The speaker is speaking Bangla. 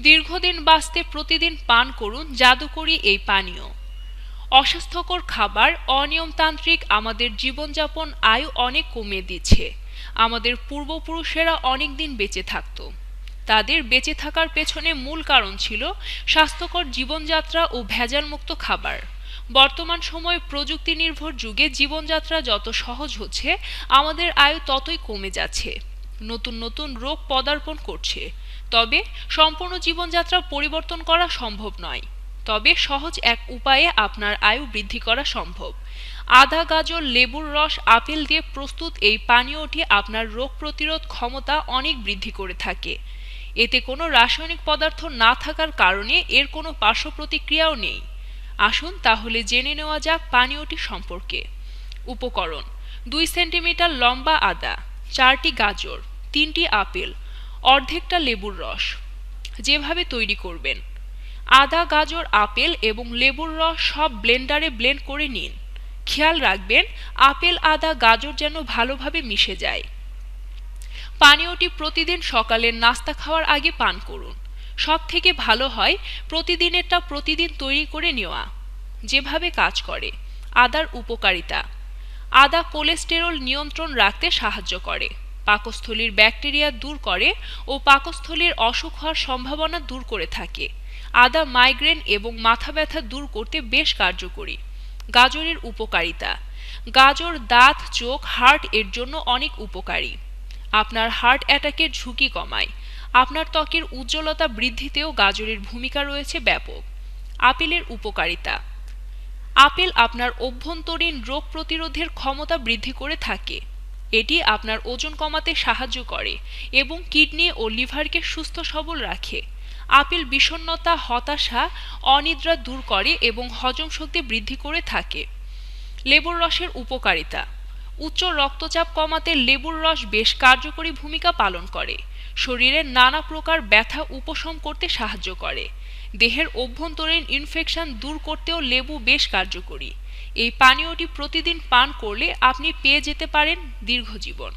দীর্ঘদিন বাঁচতে প্রতিদিন পান করুন জাদুকরি এই পানীয়। অস্বাস্থ্যকর খাবার, অনিয়মতান্ত্রিক আমাদের জীবনযাপন আয়ু অনেক কমিয়ে দিচ্ছে। আমাদের পূর্বপুরুষেরা অনেক দিন বেঁচে থাকতো। তাদের বেঁচে থাকার পেছনে মূল কারণ ছিল স্বাস্থ্যকর জীবনযাত্রা ও ভেজালমুক্ত খাবার। বর্তমান সময়ে প্রযুক্তি নির্ভর যুগে জীবনযাত্রা যত সহজ হচ্ছে, আমাদের আয়ু ততই কমে যাচ্ছে। নতুন নতুন রোগ পদার্পণ করছে। তবে সম্পূর্ণ জীবনযাত্রা পরিবর্তন করা সম্ভব নয়। তবে সহজ এক উপায়ে আপনার আয়ু বৃদ্ধি করা সম্ভব। আদা, গাজর, লেবুর রস, আপেল দিয়ে প্রস্তুত এই পানীয়টি আপনার রোগ প্রতিরোধ ক্ষমতা অনেক বৃদ্ধি করে থাকে। এতে কোনো রাসায়নিক পদার্থ না থাকার কারণে এর কোনো পার্শ্ব প্রতিক্রিয়াও নেই। আসুন তাহলে জেনে নেওয়া যাক পানীয়টি সম্পর্কে। উপকরণ, দুই সেন্টিমিটার লম্বা আদা, চারটি গাজর, তিনটি আপেল অর্ধেকটা লেবুর রস। যেভাবে তৈরি করবেন। আদা, গাজর, আপেল এবং লেবুর রস সব ব্লেন্ডারে ব্লেন্ড করে নিন। খেয়াল রাখবেন, আপেল, আদা, গাজর যেন ভালোভাবে মিশে যায়। পানীয়টি প্রতিদিন সকালের নাস্তা খাওয়ার আগে পান করুন। সব থেকে ভালো হয় প্রতিদিনেরটা প্রতিদিন তৈরি করে নেওয়া। যেভাবে কাজ করে। আদার উপকারিতা। আদা কোলেস্টেরল নিয়ন্ত্রণ রাখতে সাহায্য করে। পাকস্থলীর ব্যাকটেরিয়া দূর করে ও পাকস্থলীর অসুখ হওয়ার সম্ভাবনা দূর করে থাকে। আদা, মাইগ্রেন এবং মাথা ব্যথা দূর করতে বেশ কার্যকরী। গাজরের উপকারিতা। গাজর, দাঁত, চোখ, হার্ট এর জন্য অনেক উপকারী। আপনার হার্ট অ্যাটাকের ঝুঁকি কমায়। আপনার ত্বকের উজ্জ্বলতা বৃদ্ধিতেও গাজরের ভূমিকা রয়েছে ব্যাপক। আপেলের উপকারিতা। আপেল আপনার অভ্যন্তরীণ রোগ প্রতিরোধের ক্ষমতা বৃদ্ধি করে থাকে। এটি আপনার ওজন কমাতে সাহায্য করে এবং কিডনি ও লিভারকে সুস্থ সবল রাখে। আপেল বিষণ্নতা হতাশা, অনিদ্রা দূর করে এবং হজম শক্তি বৃদ্ধি করে থাকে। লেবুর রসের উপকারিতা। উচ্চ রক্তচাপ কমাতে লেবুর রস বেশ কার্যকরী ভূমিকা পালন করে। শরীরের নানা প্রকার ব্যথা উপশম করতে সাহায্য করে। দেহের অভ্যন্তরীণ ইনফেকশন দূর করতেও লেবু বেশ কার্যকরী। এই পানীয়টি প্রতিদিন পান করলে আপনি পেয়ে যেতে পারেন দীর্ঘজীবন